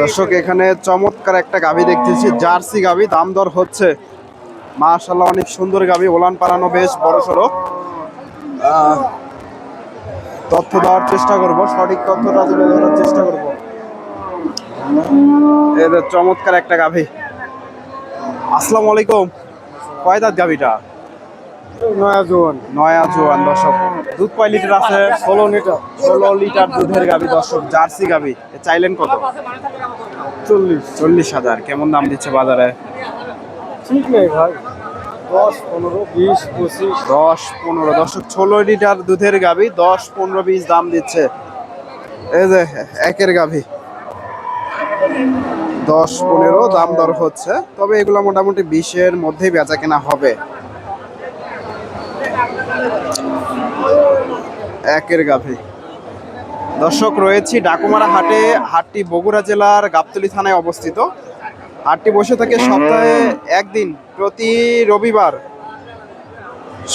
দর্শক, এখানে চমৎকার একটা গাভি দেখতেছি। জার্সি গাভি, দাম দর হচ্ছে। মাশাল্লাহ অনেক সুন্দর গাভি। ওলান পালানো বেশ বড় সড়ো। তথ্য দেওয়ার চেষ্টা করব। সঠিক তথ্যটা তুলে ধরার চেষ্টা করব। এদের চমৎকার একটা গাভি। আসসালামু আলাইকুম। কয় গাভিটা? নয়া জোয়ান। নয়া জোয়ান দর্শক। দুধ কয় লিটার আছে? ষোলো লিটার। ষোলো লিটার দুধের গাভি দর্শক। জার্সি চাইলেন কত? চল্লিশ। চল্লিশ হাজার। কেমন দাম দিচ্ছে বাজারে? ঠিক নেই ভাই। দশ পনেরো বিশ পঁচিশ। দশ পনেরো। দর্শক ষোলো লিটার দুধের দশ পনেরো বিশ দাম দিচ্ছে। এই যে একের গাভি দশ পনেরো দাম দর হচ্ছে। তবে এগুলো মোটামুটি বিশের মধ্যেই বেচা কেনা হবে। একের গাভে। দর্শক, রয়েছি ডাকুমারা হাটে, হাটটি বগুড়া জেলার গাবতলি থানায় অবস্থিত। হাটটি বসে থাকে সপ্তাহে একদিন, প্রতি রবিবার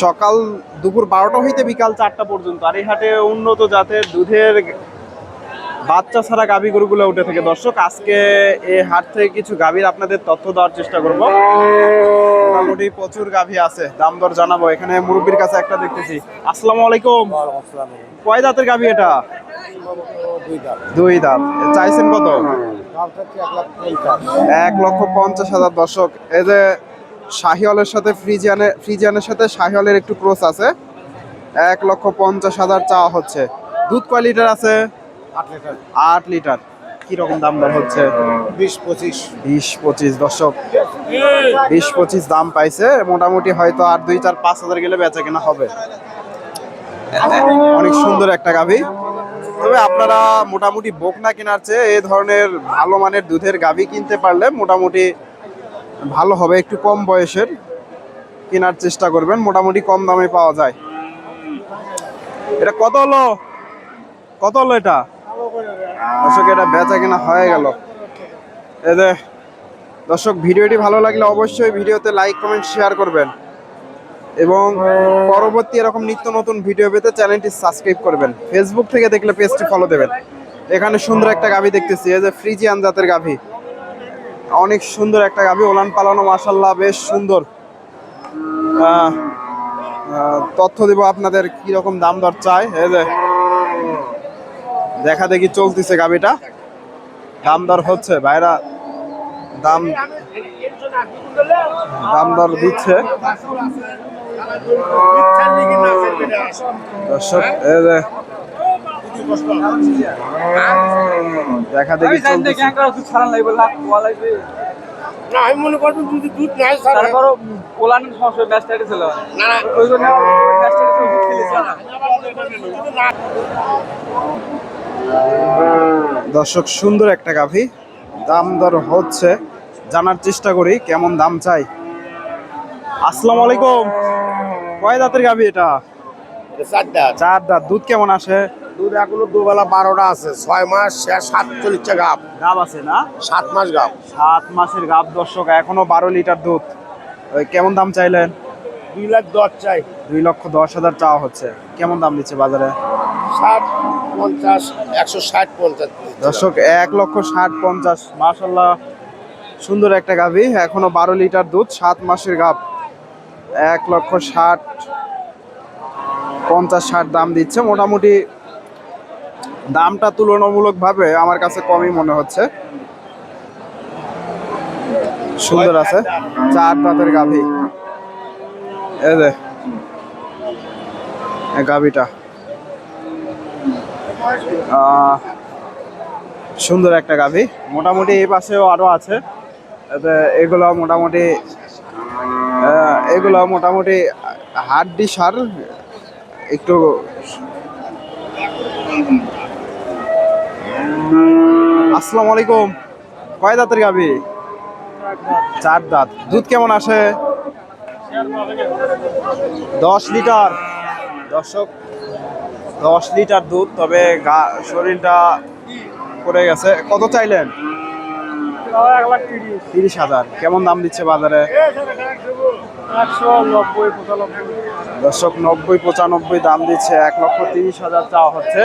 সকাল দুপুর বারোটা হইতে বিকাল চারটা পর্যন্ত। আর এই হাটে উন্নত জাতের দুধের বাচ্চা ছাড়া গাভী গরুগুলো উঠে থাকে। দর্শক আজকে এই হাট থেকে কিছু গাভীর আপনাদের তথ্য দেওয়ার চেষ্টা করব। মোটামুটি প্রচুর গাভী আছে দাম দর জানাব। এখানে মুরব্বীর কাছে একটা দেখতেছি। আসসালামু আলাইকুম। কয় দাঁতের গাভী এটা? দুই দাঁত। চাইছেন কত? এক লক্ষ পঞ্চাশ হাজার দর্শক। এই যে শাহিওয়ালের সাথে ফ্রিজিয়ানের ফ্রিজিয়ানের সাথে শাহিওয়ালের একটু ক্রস আছে। এক লক্ষ পঞ্চাশ হাজার চাওয়া হচ্ছে। দুধ কয় লিটার আছে? আট লিটার। আট লিটার। কি রকম দাম দর হচ্ছে? বিশ পঁচিশ। বিশ পঁচিশ দর্শক। বিশ পঁচিশ দাম পাইছে মোটামুটি হয়তো আর দুই চার পাঁচ হাজার গেলে বেচা কেনা হবে। অনেক সুন্দর একটা গাভী। তবে আপনারা মোটামুটি বকনা কেনার চেয়ে এই ধরনের ভালো মানের দুধের গাভী কিনতে পারলে মোটামুটি ভালো হবে একটু কম বয়সের। কেনার চেষ্টা করবেন মোটামুটি কম দামে পাওয়া যায়। এটা কত হলো? কত হলো এটা? দর্শক, এটা বেচা কেনা হয়ে গেল। এদের দর্শক, ভিডিওটি ভালো লাগলে অবশ্যই ভিডিওতে লাইক কমেন্ট শেয়ার করবেন। এবং পরবর্তী এরকম নিত্য নতুন ভিডিও পেতে চ্যানেলটি সাবস্ক্রাইব করবেন। ফেসবুক থেকে দেখলে পেজটি ফলো দেবেন। এখানে সুন্দর একটা গাভী দেখতেছি। এই যে, ফ্রিজিয়ান জাতের গাভী। অনেক সুন্দর একটা গাভী, ওলান পালানো মাসাল্লাহ বেশ সুন্দর। তথ্য দেব আপনাদের কি রকম দাম দর চায়। এই যে দেখা দেখি চলতেছে গাভীটা দাম দর হচ্ছে ভাইরা দাম দাম দর দিচ্ছে দর্শক দেখা দেখি না আমি মনে করব যদি দুধ নাই তারপরও পোলান সমস্যা ব্যস্ত ছিল না না ওই জন্য ব্যস্ত খেলেছে দর্শক সুন্দর একটা গাভী। দাম দর হচ্ছে। জানার চেষ্টা করি কেমন দাম চাই। আসসালামু আলাইকুম। কয় দাঁতের গাভী এটা? চার দাঁত। দুধ কেমন আসে? দুধ এখনও দুবেলা বারোটা আছে। ছয় মাস শেষ সাতচল্লিশটা গাপ গাব আছে না? সাত মাস গাপ সাত মাসের গাব দর্শক এখনও বারো লিটার দুধ। ওই কেমন দাম চাইলেন? দুই লাখ দশ চাই। দুই লক্ষ দশ হাজার চাওয়া হচ্ছে। কেমন দাম দিচ্ছে বাজারে? ষাট, পঞ্চাশ, একশো ষাট পঞ্চাশ দর্শক, এক লক্ষ ষাট পঞ্চাশ। মাসাল্লাহ সুন্দর একটা গাভী। এখনও বারো লিটার দুধ, সাত মাসের গাভ। এক লক্ষ ষাট, পঞ্চাশ, ষাট দাম দিচ্ছে। মোটামুটি দামটা তুলনামূলকভাবে আমার কাছে কমই মনে হচ্ছে। সুন্দর আছে। চার দাঁতের গাভী। যে গাভীটা। সুন্দর একটা গাভী। মোটামুটি এই পাশেও আরও আছে। এগুলো মোটামুটি এগুলো মোটামুটি হাড্ডি সার, একটু আসসালামু আলাইকুম। কয় দাঁতের গাভী? চার দাঁত। দুধ কেমন আসে? দশ লিটার। দর্শক দশ লিটার দুধ তবে গা শরীরটা পড়ে গেছে। কত চাইলেন? তিরিশ। হাজার। কেমন দাম দিচ্ছে বাজারে? দর্শক নব্বই পঁচানব্বই দাম দিচ্ছে এক লক্ষ তিরিশ হাজার চাওয়া হচ্ছে।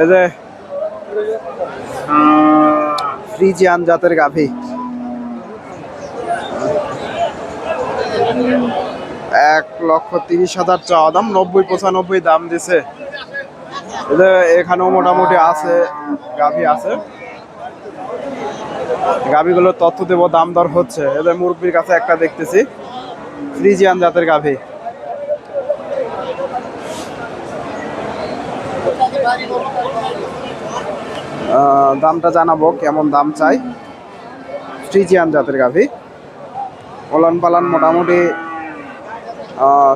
এই যে ফ্রিজিয়ান জাতের গাভী। এক লক্ষ তিরিশ হাজার চাওয়া দাম নব্বই পঁচানব্বই দাম দিছে। এখানেও মোটামুটি আছে, গাভী আছে। গাভীগুলোর তথ্য দেব, দাম দর হচ্ছে। এদের মুরব্বীর কাছে একটা দেখতেছি, ফ্রিজিয়ান জাতের গাভী। দামটা জানাব, কেমন দাম চাই। ফ্রিজিয়ান জাতের গাভী। ওলান পালান মোটামুটি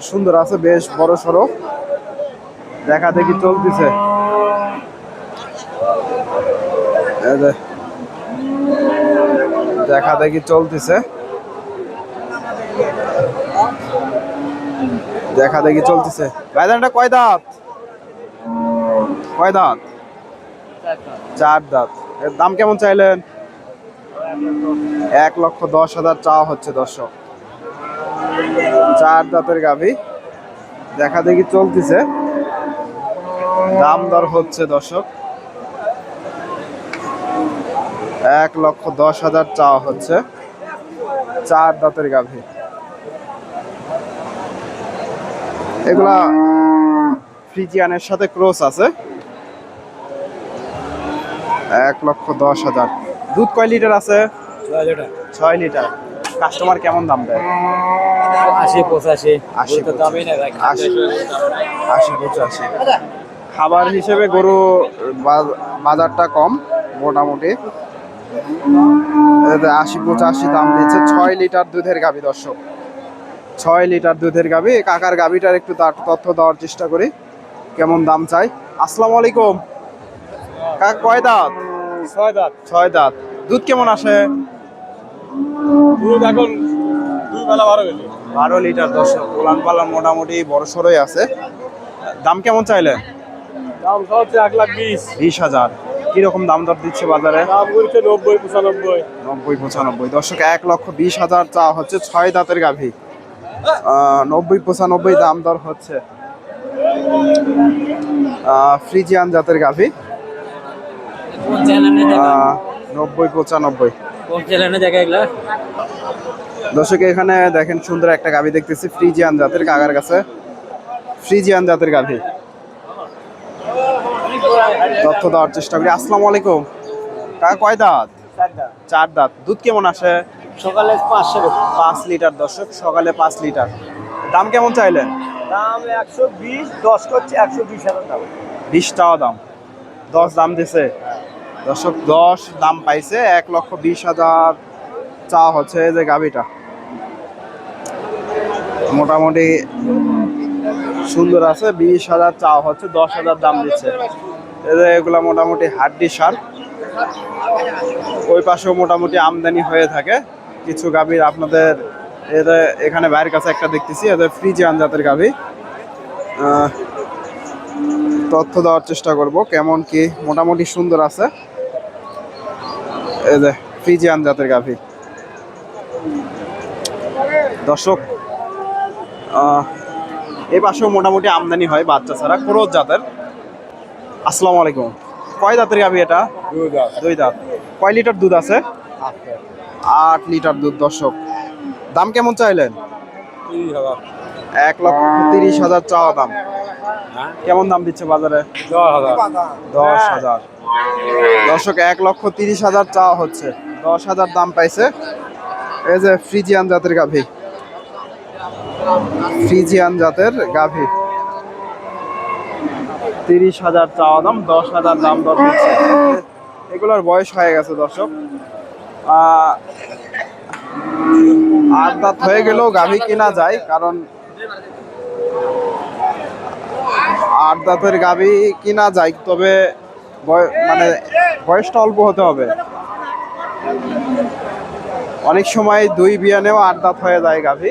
সুন্দর আছে, বেশ বড় সড়ো দেখা দেখি চলতেছে। দেখা দেখি চলতেছে। দেখা দেখি চলতেছে। গাইদানটা কয় দাঁত? কয় দাঁত? চার দাঁত। এর দাম কেমন চাইলেন? এক লক্ষ দশ হাজার চাওয়া হচ্ছে দর্শক। চার দাঁতের গাভী। দেখা দেখি চলতেছে। দাম দর হচ্ছে দর্শক। এক লক্ষ দশ হাজার চাওয়া হচ্ছে। চার দাঁতের গাভী। এগুলা ফ্রিজিয়ানের সাথে ক্রস আছে। এক লক্ষ দশ হাজার। দুধ কয় লিটার আছে? ছয় লিটার। কাস্টমার কেমন দাম দেয়? আশি পঁচাশি। আশি আশি পঁচাশি। খাবার হিসেবে গরু বা- বাজারটা কম মোটামুটি। আশি পঁচাশি দাম দিচ্ছে ছয় লিটার দুধের গাভী দর্শক। ছয় লিটার দুধের গাবি কাকার গাভীটার একটু তথ্য দেওয়ার চেষ্টা করি কেমন দাম চাই। আসসালামু আলাইকুম। কাকা কয় দাঁত? ছয় দাঁত। ছয় দাঁত। দুধ কেমন আসে? দুধ এখন দুই বেলা বারো লিটার দর্শক। পালান মোটামুটি বড় সড়োই আছে। দাম কেমন চাইলেন? দাম হচ্ছে এক লাখ বিশ। বিশ হাজার। কীরকম দাম দর দিচ্ছে বাজারে? দাম করছে নব্বই পঁচানব্বই। নব্বই পঁচানব্বই। দর্শক এক লক্ষ বিশ হাজার চা হচ্ছে ছয় দাঁতের গাভী। নব্বই পঁচানব্বই দাম দর হচ্ছে। ফ্রিজিয়ান জাতের গাভী। নব্বই পঁচানব্বই। দর্শক এখানে দেখেন সুন্দর একটা গাভী দেখতেছি ফ্রিজিয়ান জাতের কাকার কাছে। ফ্রিজিয়ান জাতের গাভী। তথ্য দেওয়ার চেষ্টা করি। আসসালামু আলাইকুম। কাকা কয় দাঁত? চার দাঁত। দুধ কেমন আসে? সকালে পাঁচশো পাঁচ লিটার দর্শক সকালে পাঁচ লিটার। দাম কেমন চাইলেন? দাম একশো বিশ দশ করছে একশো বিশ হাজার দাম। বিশ টাকা দাম। দশ দাম দিছে। দর্শক দশ দাম পাইছে এক লক্ষ বিশ হাজার চা হচ্ছে এই যে গাভিটা। মোটামুটি সুন্দর আছে বিশ হাজার চা হচ্ছে দশ হাজার দাম দিচ্ছে। এগুলা মোটামুটি হাড্ডি সার ওই পাশেও মোটামুটি আমদানি হয়ে থাকে। কিছু গাভীর আপনাদের এদের এখানে বাইরের কাছে একটা দেখতেছি, এদের ফ্রিজিয়ান জাতের গাভী। তথ্য দেওয়ার চেষ্টা করব কেমন কি মোটামুটি সুন্দর আছে। যে ফ্রিজিয়ান জাতের গাভী। দর্শক এই পাশেও মোটামুটি আমদানি হয় বাচ্চা ছাড়া ক্রোজ জাতের। আসসালামু আলাইকুম। কয় দাঁতের গাভী এটা? দুই দাঁত। কয় লিটার দুধ আছে? আট লিটার। দুধ দর্শক। দাম কেমন চাইলেন? এক লক্ষ তিরিশ হাজার চাওয়া দাম। কেমন দাম দিচ্ছে বাজারে? দশ হাজার। দর্শক এক লক্ষ তিরিশ হাজার চাওয়া হচ্ছে। দশ হাজার দাম পাইছে। এই যে ফ্রিজিয়ান জাতের গাভী। ফ্রিজিয়ান জাতের গাভী। তিরিশ হাজার চাওয়া দাম, দশ হাজার দাম দর দিচ্ছে। এগুলোর বয়স হয়ে গেছে দর্শক। আট দাঁত হয়ে গেলেও গাভী কেনা যায়, কারণ আট দাঁতের গাভী কিনা যায়, তবে মানে বয়সটা অল্প হতে হবে। অনেক সময় দুই বিয়ানেও আট দাঁত হয়ে যায় গাভী।